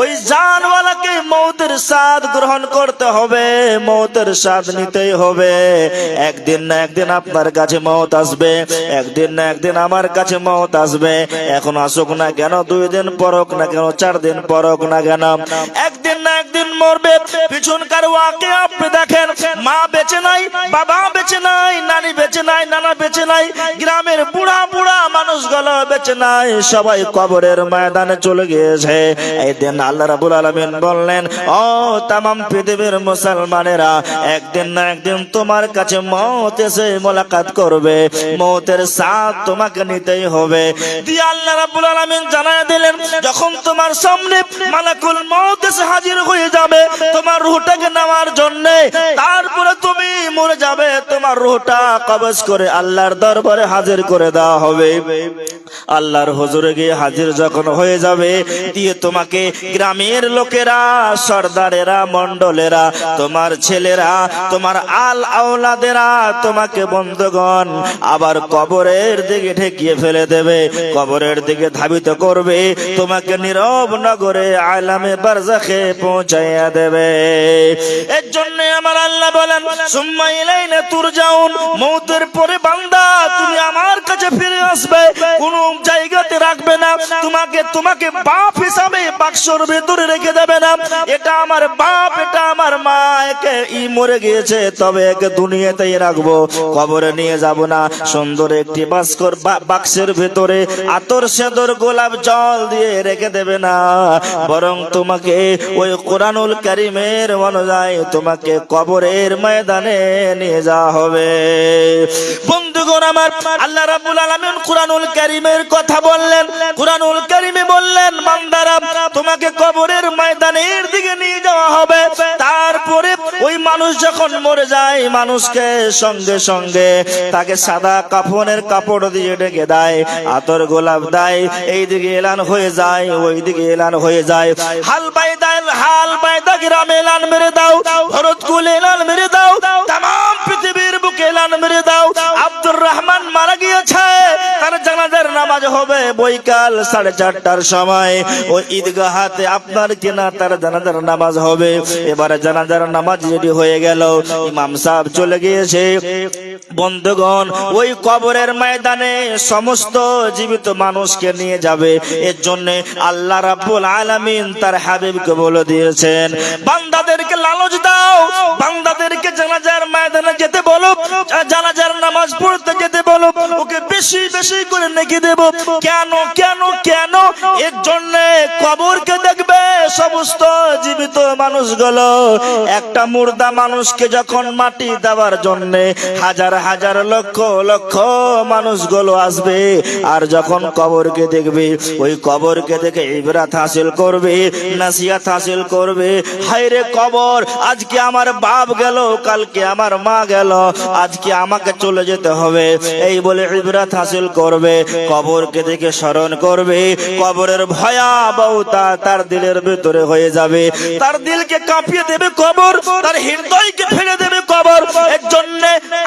ওই জানওয়ালাকে মৌতের স্বাদ গ্রহণ করতে হবে, মৌতের নিতেই হবে। একদিন না একদিন আপনার কাছে মৌত আসবে, একদিন না একদিন আমার কাছে মৌত আসবে। এখন আসুক না কেন, দুই দিন পরক না কেন, চার দিন পরক না কেন, একদিন না একদিন মরবে। পিছনকার ওয়াকে আপনি দেখেন, মা বেঁচে নাই, বাবা বেঁচে নাই নানি বেঁচে নাই নানা বেঁচে নাই গ্রামের বুড়া মানুষগুলো বেঁচে নাই, সবাই কবরের ময়দানে চলে গিয়েছে। এই আল্লাহ রাবুল আলমিন বললেন, ও তামাম পৃথিবীর মুসলমানেরা, একদিন না একদিন তোমার কাছে মত এসে মোলাকাত করবে। মতের সাথ তোমাকে নিতেই হবে। দিয়ে আল্লাহ রাবুল আলমিন জানায় দিলেন, যখন তোমার সামনে মালাকুল মত এসে হাজির হয়ে যাবে, তোমার রুহটাকে নেওয়ার জন্য, তারপরে তুমি মরে যাবে। তোমার রুহটা কবজ করে আল্লাহর দরবারে হাজির করে দেওয়া হবে। আল্লাহর হুজুরে গিয়ে হাজির যখন হয়ে যাবে, দিয়ে তোমাকে গ্রামের লোকেরা, সর্দারেরা মন্ডলেরা তোমার ছেলেরা, তোমার আল আওলাদেরা, তোমাকে বন্ধগণ আবার কবরের দিকে ঠেকিয়ে ফেলে দেবে, কবরের দিকে ধাবিত করবে, তোমাকে নীরব নগরে আলামে বারজাখে পৌঁছাইয়া দেবে। এর জন্য আমার আল্লাহ বলেন, সুম্মা ইলাইনা তুরজাউন মৌতের পরে বান্দা তুমি আমার কাছে ফিরে আসবে কোন জায়গাতে রাখবে না, তোমাকে তোমাকে বাপ হিসাবে বাক্সর ভেতরে রেখে দেবে না। এটা আমার বাপ, এটা আমার মা, একে ই মরে গিয়েছে, তবে একে দুনিয়াতেই রাখব। কবরে নিয়ে যাব না। সুন্দর একটি বাস্কর বাক্সের ভেতরে আতর, সেদর, গোলাপ জল দিয়ে রেখে দেবে না। বরং তোমাকে ওই কোরআনুল কারিমের অনুযায়ী তোমাকে কবরের ময়দানে নিয়ে যাওয়া হবে। বন্ধুগণ আমার আল্লাহ কথা বললেন বললেন তোমাকে কবরের ময়দানের দিকে নিয়ে যাওয়া হবে তারপরে ওই মানুষ যখন মরে যায় মানুষকে সঙ্গে সঙ্গে তাকে সাদা কাফনের কাপড় দিয়ে ডেকে দেয় আতর গোলাপ দেয় এই দিকে এলান হয়ে যায় ওই দিকে এলান হয়ে যায় হাল দেয় হাল বাইদা গ্রামে এলান মেরে দাও ভরত কুল এলান মেরে দাও তাম পৃথিবীর বুকে এলান মেরে দাও আব্দুর রহমান মারা গিয়েছে। তার জানাজার নামাজ হবে বৈকাল সাড়ে চারটার সময়। ও ঈদগাহাতে আপনার কিনা তার জানাজার নামাজ হবে। এবারে জানাজার নামাজ রেডি হয়ে গেল। ইমাম সাহেব চলে গিয়েছে। বন্ধুগণ, ওই কবরের ময়দানে সমস্ত জীবিত মানুষকে নিয়ে যাবে। এর জন্য আল্লাহ রাব্বুল আলামিন তার হাবিবকে বলে দিয়েছেন বান্দাদেরকে লালচ দাও, বান্দাদেরকে জানাজার ময়দানে যেতে বলো জানাজার নামাজ পড়তে যেতে বলো ওকে বেশি বেশি করে নেকি দেব। কেন কেন কেন? এর জন্য কবরকে দেখবে সমস্ত জীবিত মানুষগুলো। একটা মুর্দা মানুষকে যখন মাটি দেওয়ার জন্য হাজার হাজার লক্ষ লক্ষ মানুষগুলো আসবে, আর যখন কবরকে দেখবে, ওই কবরকে দেখে ইবরাত হাসিল করবে, নাসিয়াত হাসিল করবে, হায়রে কবর। আজকে আমার বাপ গেল, কালকে আমার মা গেল। আজকে আমাকে চলে যেতে হবে। এই বলে ইবরাত হাসিল করবে, কবরকে দেখে স্মরণ করবে। কবরের ভয়াবহতা তার দিলের ভিতরে হয়ে যাবে। তার দিলকে কাঁপিয়ে দেবে কবর, তার হৃদয়কে ফেলে দেবে কবর। এর জন্য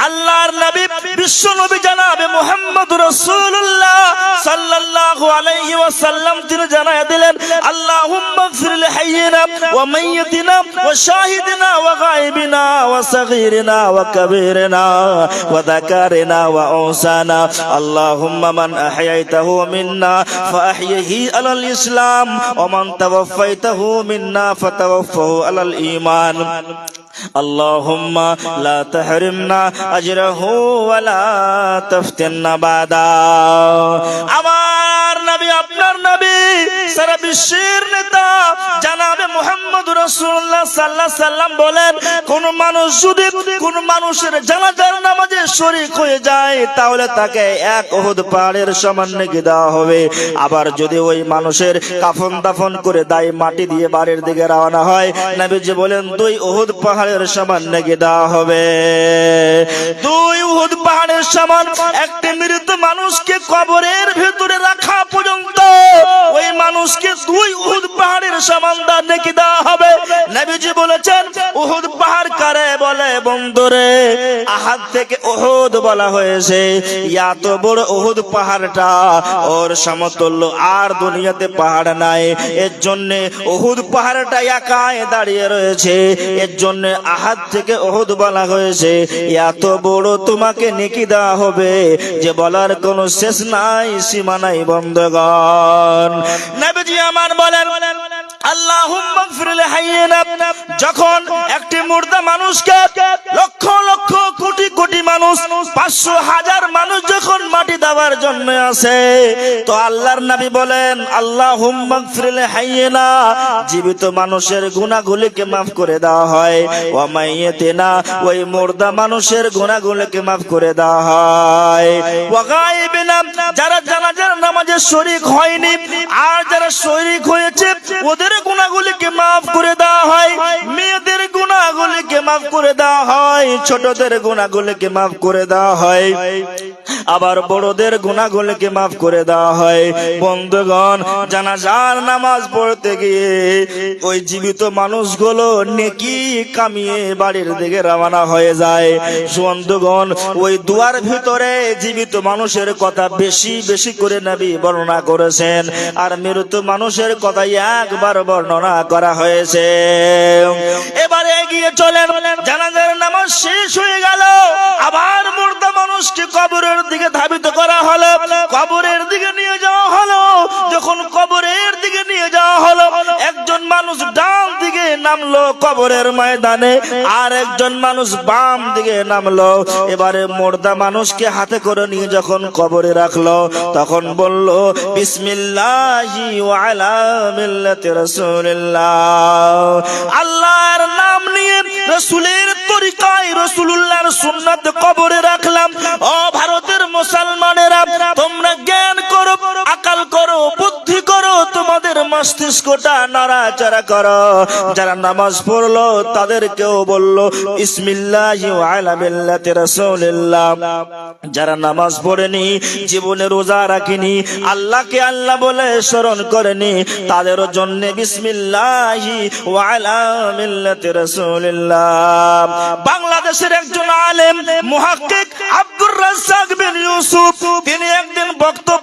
আল্লাহর নবী বিশ্ব নবী জানাবে মোহাম্মদ রাসূলুল্লাহ সাল্লাল্লাহু আলাইহি ওয়াসাল্লাম। তিনি জানায় দিলেন, আল্লাহুম্মা গফির লিহাইয়িনা ওয়া মাইয়িতিনা ওয়া শাহিদিনা ওয়া গায়বিনা ওয়া সাগীরিনা ওয়া কাবীরিনা ওয়া যাকারিনা ওয়া উনসানা। আল্লাহুম্মা মান আহয়াইতাহু মিন্না ফাআহইহি আলাল ইসলাম ওয়া মান তাওয়াফাইতাহু মিন্না ফাতাওয়াফাহু আলাল ঈমান। اللهم لا تحرمنا أجره ولا تفتنا بعدا আমার নবী আপনার নবী সারা বিশ্বের নেতা জানাবে মোহাম্মদ রাসূলুল্লাহ সাল্লাল্লাহু আলাইহি সাল্লাম বলেন, কোন মানুষ যদি কোন মানুষের জানাজার নামাজে শরীক হয়ে যায়, তাহলে তাকে এক ওহুদ পাহাড়ের সমান নেকি দেওয়া হবে। আবার যদি ওই মানুষের কাফন দাফন করে দায় মাটি দিয়ে বাড়ির দিকে রওনা হয়, নবীজি বলেন, দুই ওহুদ পাহাড়ের সমান নেকি দেওয়া হবে। দুই উহুদ পাহাড়ের সমান একটি মৃত মানুষকে কবরের ভেতরে রাখা পর্যন্ত ওই মানুষকে দুই উহুদ পাহাড়ের দেওয়া হবে। বলেছেন, উহুদ পাহাড় কারে বলে আহাদ থেকে উহুদ বলা হয়েছে এত বড় উহুদ পাহাড়টা, ওর সমতুল্য আর দুনিয়াতে পাহাড় নাই। এর জন্য উহুদ পাহাড়টা একাই দাঁড়িয়ে রয়েছে। এর জন্য আহাদ থেকে উহুদ বলা হয়েছে এত বড় তোমাকে নেকি দেওয়া হবে। যে বলার কোনো শেষ নাই, সীমা নাই, বন্ধগণ। নবীজি আমার বলেন যখন একটি মুর্দা মানুষকে লক্ষ লক্ষ কোটি কোটি মানুষ, পাঁচশো হাজার মানুষ যখন মাটি দেওয়ার জন্য তো আল্লাহর বলেন, আল্লাহুম্মা গফিরলি হাইয়িনা। জীবিত মানুষের গুনাহগুলিকে মাফ করে দেওয়া হয়। ওয়া মাইয়াতিনা ওই মুর্দা মানুষের গুনাহগুলিকে মাফ করে দেওয়া হয়। ওয়া গায়বিনা, যারা জানাজার নামাজে শরীক হয়নি, আর যারা শরীক হয়েছে, ওদের গুণাগুলিকে মাফ করে দেওয়া হয়। মেয়েদের গুণাগুলিকে মাফ করে দেওয়া হয়। ছোটদের গুণাগুলিকে মাফ করে দেওয়া হয়। আবার বড়দের গুণাগুলিকে মাফ করে দেওয়া হয়। বন্ধুগণ, জানাজার নামাজ পড়তে গিয়ে ওই জীবিত মানুষগুলো নেকি কামিয়ে বাড়ির দিকে রওনা হয়ে যায়। বন্ধুগণ, ওই দুয়ার ভিতরে জীবিত মানুষের কথা বেশি বেশি করে নবী বর্ণনা করেছেন। আর মৃত মানুষের কথা একবার বর্ণনা করা হয়েছে। এবারে এগিয়ে চলেন, জানাজার নামাজ শেষ হয়ে গেল। আবার মুর্দা মানুষকে কবরের দিকে ধাবিত করা হলো। কবরের দিকে নিয়ে যাওয়া হলো। যখন কবরের দিকে নিয়ে যাওয়া হলো, একজন মানুষ ডান নামলো কবরের ময়দানে আর একজন মানুষ বাম দিকে নামলো। এবারে মোর্দা মানুষকে হাতে করে নিয়ে যখন কবরে রাখল, তখন বলল আল্লাহর নাম নিয়ে রাসূলের তরিকায় রাসূলুল্লাহর সুন্নাত কবরে রাখলাম। ও ভারতের মুসলমানেরা, তোমরা মস্তিষ্কটা নাড়াচাড়া করো। যারা নামাজ পড়ল, তাদেরকেও বলল, ইসমিল্লাহি যারা নামাজ পড়েনি, জীবনে রোজা রাখেনি, আল্লাহকে আল্লাহ বলে স্মরণ করেনি, তাদের জন্য বাংলাদেশের একজন আলেম, মুহাক্কিক আব্দুর রাজ্জাক বিন ইউসুফ, তিনি একদিন বক্তব্যের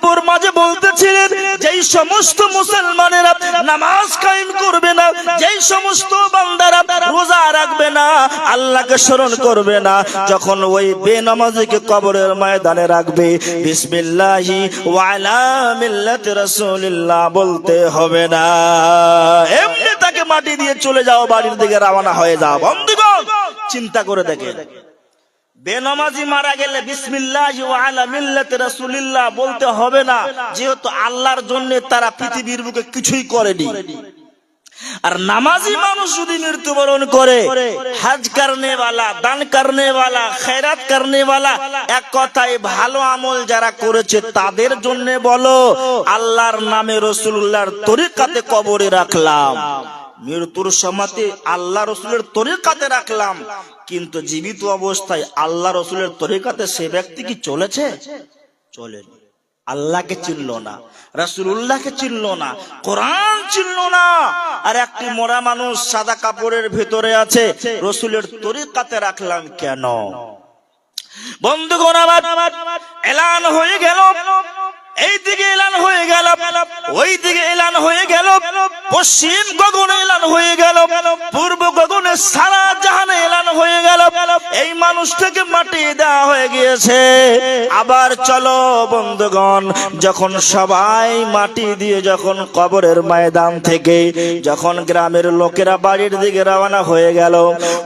মাঝে বলতেছিলেন যেই সমস্ত মুসলমানেরা নামাজ কায়েম করবে না, যেই সমস্ত বান্দারা রোজা রাখবে না, আল্লাহকে স্মরণ করবে না, যখন ওই বেনামাজিকে কবরের ময়দানে রাখবে, বিসমিল্লাহি ওয়া আলা মিল্লাতি রাসূলিল্লাহ বলতে হবে না। এমনি তাকে মাটি দিয়ে চলে যাও, বাড়ির দিকে রওনা হয়ে যাও। বন্ধুগণ, চিন্তা করে দেখেন। বেনমাজি মারা গেলে বিসমিল্লাহ আলা মিল্লাতে রাসূলিল্লাহ বলতে হবে না, যেহেতু আল্লাহর জন্য তারা পৃথিবীর বুকে কিছুই করেনি। আর নামাজি মানুষ যদি মৃত্যুবরণ করে, হাজ কারণে বালা দান কারণে বালা খেরাত কারণে বালা এক কথায় ভালো আমল যারা করেছে তাদের জন্য বলো, আল্লাহর নামে রসুল্লাহর তরিকাতে কবরে রাখলাম। মৃত্যুর সমাতে আল্লাহ রসুলের তরিকাতে রাখলাম। কিন্তু জীবিত অবস্থায় আল্লাহ রসুলের তরিকাতে সে ব্যক্তি কি চলেছে? চলেনি। আল্লাহকে চিনল না রাসুল্লাহকে চিনল না, কোরআন চিনল না। আর একটি মোরা মানুষ সাদা কাপড়ের ভেতরে আছে, রসুলের তরিকাতে রাখলাম কেন? বন্ধুগণ, আমার এলান হয়ে গেল। এই দিকে এলান হয়ে গেল ওই দিকে এলান হয়ে গেল, পশ্চিম গগন এলান হয়ে গেল, পূর্ব গগনে মানুষটাকে মাটি দেওয়া হয়ে গিয়েছে। আবার চলো বন্ধুগণ, যখন সবাই মাটি দিয়ে যখন কবরের ময়দান থেকে যখন গ্রামের লোকেরা বাড়ির দিকে রওনা হয়ে গেল,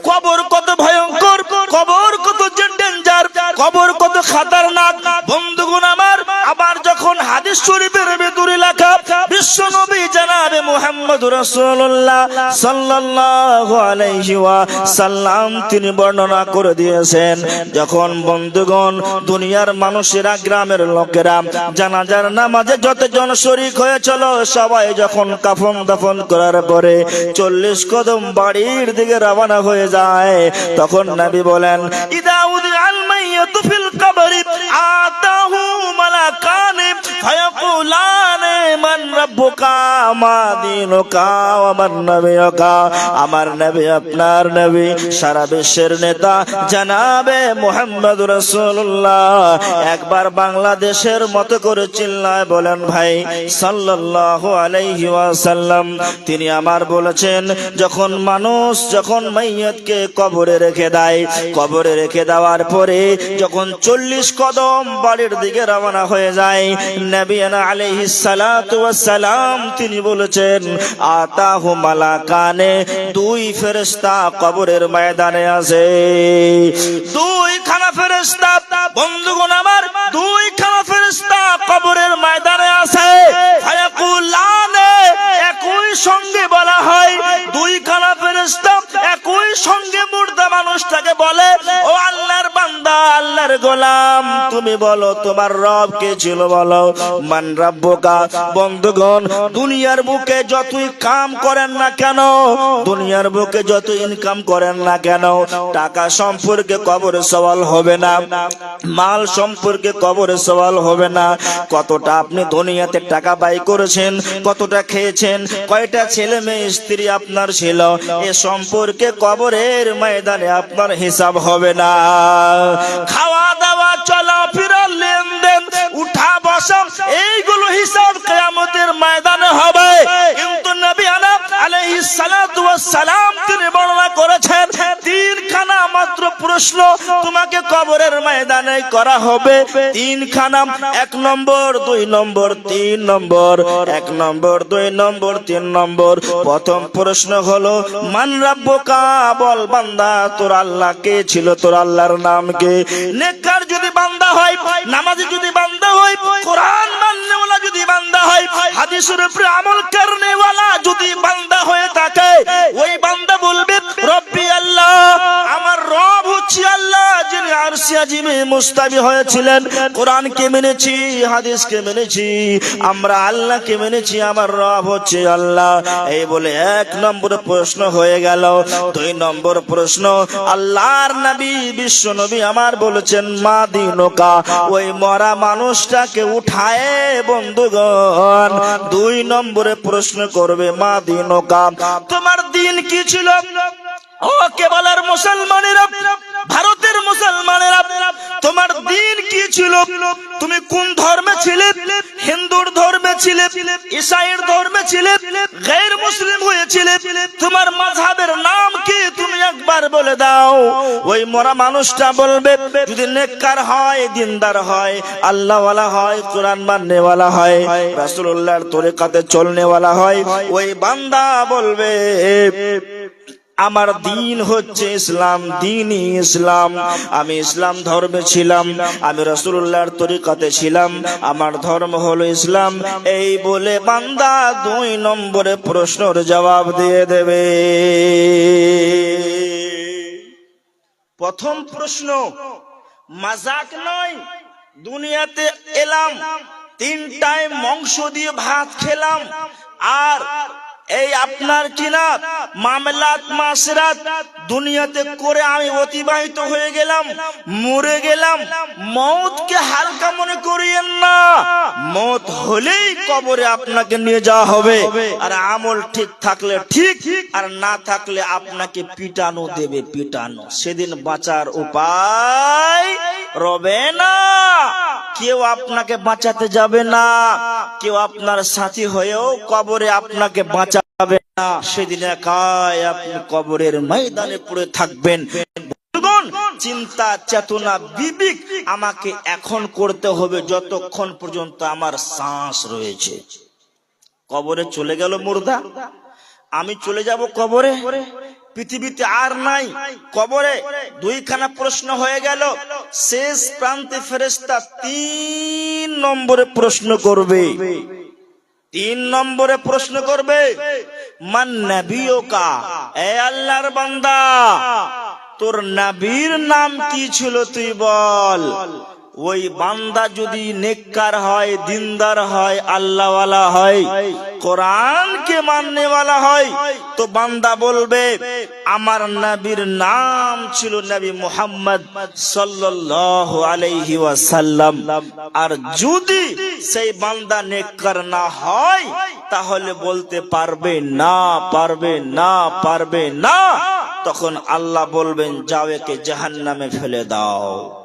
কবর কত ভয়ঙ্কর, কবর কত ডেঞ্জার, কবর কত খাতারনাক। বন্ধুগণ আমার, আবার যখন হাদিস শরীফের ভেতরে লেখা, বিশ্ব নবী জানাবে মুহাম্মদ রাসূলুল্লাহ সাল্লাল্লাহু আলাইহি ওয়া সাল্লাম তিনি বর্ণনা করে দিয়েছেন যখন বন্ধুগণ, দুনিয়ার মানুষেরা, গ্রামের লোকেরা জানাজার নামাজে যতজন শরীক হয়েছিল, সবাই যখন কাফন দাফন করার পরে চল্লিশ কদম বাড়ির দিকে রওনা হয়ে যায়, তখন নবী বলেন আমার নবী, আপনার নবী, সারা বিশ্বের নেতা জানাবে মোহাম্মদ রসুল্লাহ একবার বাংলাদেশের মতো করে চিল্লায় বলেন, ভাই, সাল্লাল্লাহু আলাইহি ওয়াসাল্লাম। তিনি আমার বলেছেন, যখন মানুষ যখন মাইয়াতকে কবরে রেখে দেয়, কবরে রেখে দেওয়ার পরে যখন চল্লিশ কদম বাড়ির দিকে রওনা হয়ে যায় নবিয়ানা আলাইহিস সালাতু সালাম তিনি বলেছেন, আতাহু মালাকানে দুই ফেরেশতা কবরের ময়দানে আছে। দুই খানা ফেরেস্তা বন্ধুগণ আমার দুই খানা ফেরেস্তা কবরের ময়দানে আছে। ফায়াকুলানে একই সঙ্গে বলা হয়, দুই খানা ফেরেশতা একই সঙ্গে মুর্দা মানুষটাকে বলে, ও আল্লাহর বান্দা, আল্লাহর গোলাম, তুমি বলো তোমার রব কে ছিল বলো? মান রাব্বুকা, বন্ধুগণ, দুনিয়ার বুকে যতই কাম করেন না কেন, দুনিয়ার বুকে যত ইনকাম করেন না কেন, টাকা সম্পর্কে কবরে সওয়াল হবে না, মাল সম্পর্কে কবরে সওয়াল হবে না। কতটা আপনি দুনিয়াতে টাকা বাই করেছেন, কতটা খেয়েছেন কয়টা ছেলে মেয়ে স্ত্রী আপনার ছিল? এ সম্পর্কে কবরের ময়দানে আপনার হিসাব হবে না। খাওয়া দাওয়া চলা ফিরা লেনদেন, উঠা বসা, এইগুলো হিসাব কেয়ামতের ময়দানে হবে। কিন্তু নবী আনা আলাইহিস সালাম তিনি বর্ণনা করেছেন, তিনখানা মাত্র প্রশ্ন তোমাকে করা হবে। তিনখানা, এক নম্বর, দুই নম্বর, তিন নম্বর, এক নম্বর, দুই নম্বর, তিন নম্বর। প্রথম প্রশ্ন হলো, মান রাব্বুকা? বল, বান্দা, তোর আল্লাহ কে ছিল? তোর আল্লাহর নাম কে? নেককার যদি বান্দা হয়, নামাজি যদি বান্দা হয়, কোরআন মাননেওয়ালা যদি বান্দা হয়, হাদিসের উপরে আমল করনেওয়ালা যদি বান্দা হয়ে থাকে, ওই বান্দা বলবে মেনেছি মেনেছি, আমরা রব হচ্ছে আল্লাহ। এই বলে এক প্রশ্ন হয়ে গেল, দুই প্রশ্ন আমার বলেছেন, মা দিনকা, ওই মরা মানুষটাকে উঠায় বন্ধুগণ। দুই নম্বরে প্রশ্ন করবে, মা দিনকা, তোমার দিন কি ছিল? ও কেবলের মুসলমানেরা ভারতের মুসলমানেরা, তোমার দিন কি ছিল? তুমি কোন ধর্মে ছিলে? হিন্দুর ধর্মে ছিলে? ইসাইয়ের ধর্মে ছিলে? গैर মুসলিম হয়েছিলে তোমার মাযহাবের নাম কি? তুমি একবার বলে দাও। ওই মরা মানুষটা বলবে, যদি নেককার হয়, দিনদার হয়, আল্লাহওয়ালা হয়, কোরআন মাননেওয়ালা হয়, রাসূলুল্লাহর তরিকাতে চলনেওয়ালা হয়, ওই বান্দা বলবে আমার দিন হচ্ছে ইসলাম, দিনই ইসলাম। আমি ইসলাম ধর্মে ছিলাম, আমি রসুল্লাহর তরিকাতে ছিলাম, আমার ধর্ম হলো ইসলাম। এই বলে বান্দা দুই নম্বরে প্রশ্নর জবাব দিয়ে দেবে। প্রথম প্রশ্ন, মাজাক নয়, দুনিয়াতে এলাম তিন টাইম মাংস দিয়ে ভাত খেলাম, আর এই আপনার কিনা মামলাত, মাসরাত দুনিয়াতে করে আমি অতিবাহিত হয়ে গেলাম, মরে গেলাম, মৌতকে হালকা মনে করিয়েন না। মত হলেই কবরে আপনাকে নিয়ে যাওয়া হবে, আর আমল ঠিক থাকলে ঠিক, আর না থাকলে আপনাকে পিটানো দেবে পিটানো। সেদিন বাঁচার উপায় রবে না কেউ আপনাকে বাঁচাতে যাবে না। কেউ আপনার সাথী হয়েও কবরে আপনাকে বাঁচাবে না। সেদিন একাই আপনি কবরের ময়দানে পড়ে থাকবেন। চিন্তা, চেতনা, বিবেক আমাকে এখন করতে হবে যতক্ষণ পর্যন্ত আমার শ্বাস রয়েছে। কবরে চলে গেল মুর্দা। আমি চলে যাব কবরে। পৃথিবীতে আর নাই, কবরে দুইখানা প্রশ্ন হয়ে গেল। শেষ প্রান্তে ফেরেস্তা তিন নম্বরে প্রশ্ন করবে। তিন নম্বরে প্রশ্ন করবে এ বান্দা, তোর নবীর নাম কি ছিল তুই বল। ওই বান্দা যদি নেককার হয়, দিনদার হয়, আল্লাহওয়ালা হয়, কোরআনকে মাননেওয়ালা হয়, তো বান্দা বলবে, আমার নবীর নাম ছিল নবী মুহাম্মদ সাল্লাল্লাহু আলাইহি ওয়াসাল্লাম। আর যদি সেই বান্দা নেককার না হয়, তাহলে বলতে পারবে না পারবে না পারবে না। তখন আল্লাহ বলবেন, যাও একে জাহান্নামে ফেলে দাও।